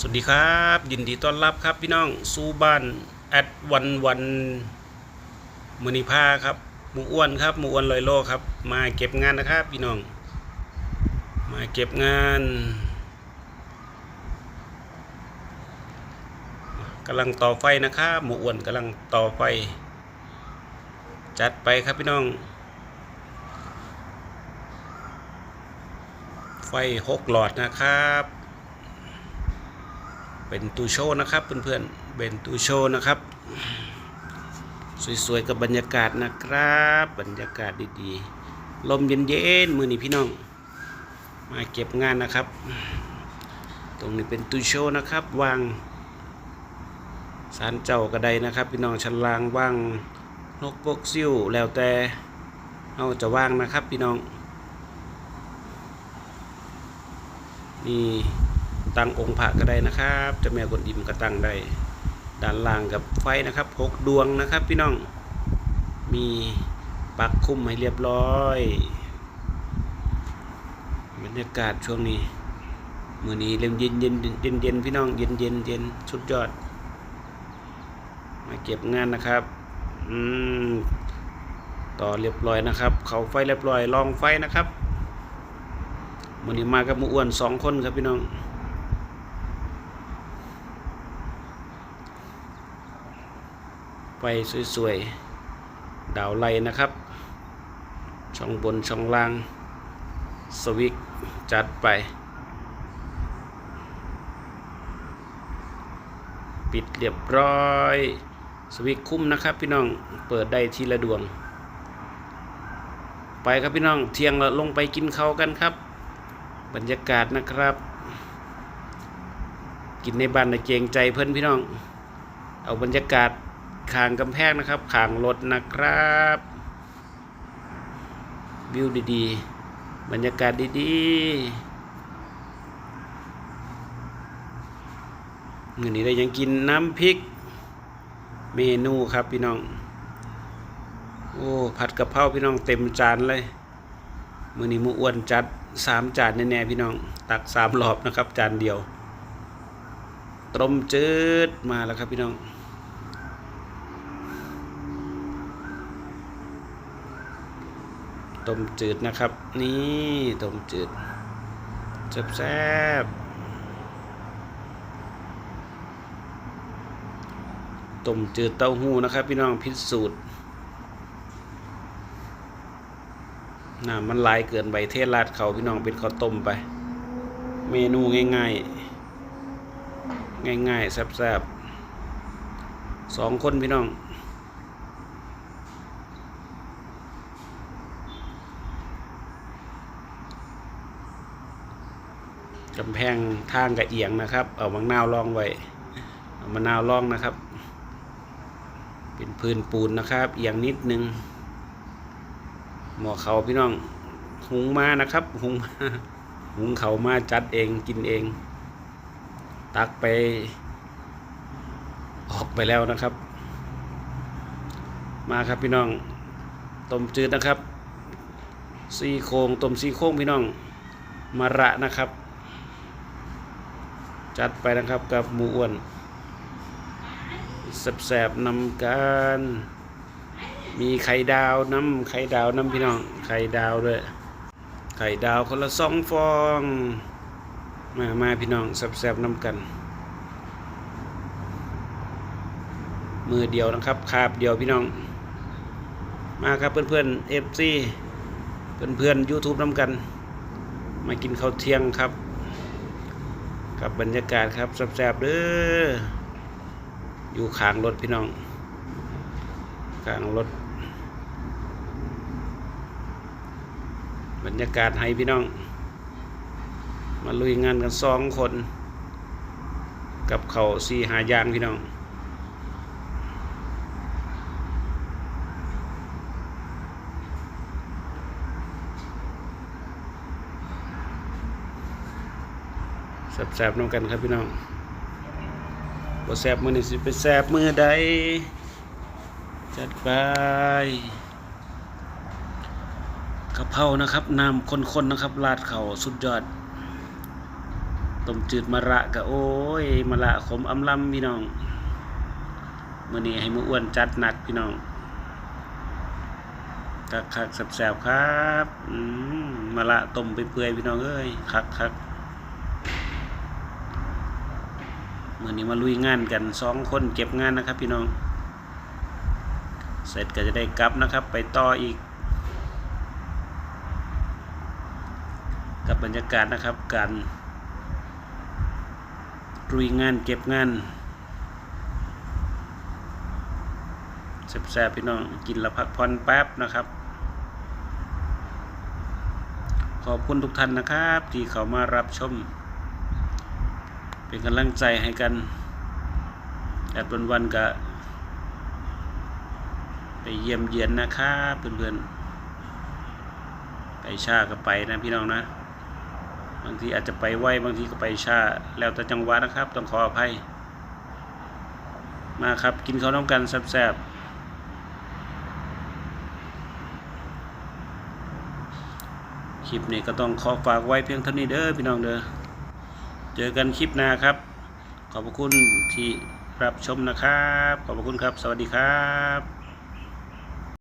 สวัสดีครับ ยินดีต้อนรับครับพี่น้องสู่บ้านแอดวันวันมือนิพาครับหมูอ้วนครับหมูอ้วนลอยโลครับ มาเก็บงานนะครับพี่น้อง มาเก็บงานกำลังต่อไฟนะครับหมูอ้วนกำลังต่อไฟ จัดไปครับพี่น้อง ไฟหกหลอดนะครับ เป็นตู้โชว์นะครับเพื่อนๆเป็นตู้โชว์นะครับ สวยๆกับบรรยากาศนะครับ บรรยากาศดีๆ ลมเย็นๆมือนี้พี่น้อง มาเก็บงานนะครับ ตรงนี้เป็นตู้โชว์นะครับวางสารเจ้ากระไดนะครับ พี่น้องชั้นล่างว่างนกปกซิ่วแล้วแต่เอาจะวางนะครับพี่น้องนี่ ตั้งองค์พระก็ได้นะครับจะแม่กวนอิมก็ตั้งได้ด้านล่างกับไฟนะครับหกดวงนะครับพี่น้องมีปักคุ้มให้เรียบร้อยบรรยากาศช่วงนี้มือนี้เริ่มเย็นเย็นเย็นเย็นพี่น้องเย็นเย็นเย็นสุดยอด มาเก็บงานนะครับอืมต่อเรียบร้อยนะครับ เขาไฟเรียบร้อยลองไฟนะครับมือนี้มากับหมูอ้วนสองคนครับพี่น้อง ไฟสวยๆ ดาวไลนะครับ ช่องบนช่องล่าง สวิกจัดไป ปิดเรียบร้อย สวิกคุ้มนะครับพี่น้อง เปิดได้ทีละดวง ไปครับพี่น้อง เที่ยงเราลงไปกินข้าวกันครับ บรรยากาศนะครับกินในบ้านในเกรงใจเพื่อนพี่น้อง เอาบรรยากาศ ขางกำแพงนะครับขางรถนะครับ วิวดีๆ บรรยากาศดีๆมื้อนี้ได้ยังกินน้ำพริก เมนูครับพี่น้อง โอ้ผัดกะเพราพี่น้องเต็มจานเลยมือนี้หมูอ้วนจัดสามจานแน่ๆพี่น้อง ตักสามรอบนะครับ จานเดียวต้มจืดมาแล้วครับพี่น้อง ต้มจืดนะครับ นี่ต้มจืดแซ่บๆต้มจืดเต้าหู้นะครับ พี่น้องพิสูจน์น้ำมันลายเกินใบเทศราดเขาพี่น้องเป็นข้าวต้มไป เมนูง่ายๆ ง่ายๆแซ่บๆสองคนพี่น้อง กำแพงทางกระเอียงนะครับ เอามะนาวรองไว้เอามะนาวรองนะครับ เป็นพื้นปูนนะครับ เอียงนิดนึง หมอเขาพี่น้องหุงมานะครับหุงมาหุงเขามาจัดเองกินเอง ตักไป ออกไปแล้วนะครับ มาครับพี่น้องต้มจืดนะครับซี่โครงต้มซี่โครงพี่น้องมาระนะครับ จัดไปนะครับกับหมูอ้วนแสบๆนำกันมีไข่ดาวน้ำไข่ดาวน้ำพี่น้องไข่ดาวด้วยไข่ดาวคนละสองฟอง มามาพี่น้องแสบๆนำกัน มือเดียวนะครับคาบเดียวพี่น้อง มาครับเพื่อนๆเอฟซีเพื่อนๆยูทูบนำกัน มากินข้าวเที่ยงครับ กับบรรยากาศครับแซ่บๆเด้ออยู่ขางรถพี่น้องขางรถ บรรยากาศให้พี่น้อง มาลุยงานกันสองคน กับเขาสี่หายางพี่น้อง แสบๆน้องกันครับพี่น้องบ่แสบมือนี่สิไปแสบมือใดจัดไปกะเพรานะครับน้ำข้นๆนะครับราดเขาสุดยอดต้มจืดมะระกะโอ้ยมะระขมอำลำพี่น้องมื้อนี้ให้มืออ้วนจัดหนักพี่น้องคักคักๆแซบๆครับอืมมะระต้มไปเปื่อยๆพี่น้องเอ้ยคักคักๆ มือนี้มาลุยงานกันสองคนเก็บงานนะครับพี่น้อง เสร็จก็จะได้กลับนะครับ ไปต่ออีก กับบรรยากาศนะครับการลุยงานเก็บงานแซ่บๆพี่น้องกินแล้วพักผ่อนแป๊บนะครับ ขอบคุณทุกท่านนะครับ ที่เขามารับชม เป็นกำลังใจให้กันแอดวันวันก็ไปเยี่ยมเยียนนะครับเพื่อนๆไปชาก็ไปนะพี่น้องนะ บางทีอาจจะไปไหวบางทีก็ไปชาแล้วแต่จังหวะนะครับ ต้องขออภัย มาครับกินข้าวน้ำกันแซ่บๆคลิปนี้ก็ต้องขอฝากไว้เพียงเท่านี้เด้อพี่น้องเด้อ เจอกันคลิปหน้าครับ ขอบคุณที่รับชมนะครับ ขอบคุณครับ สวัสดีครับ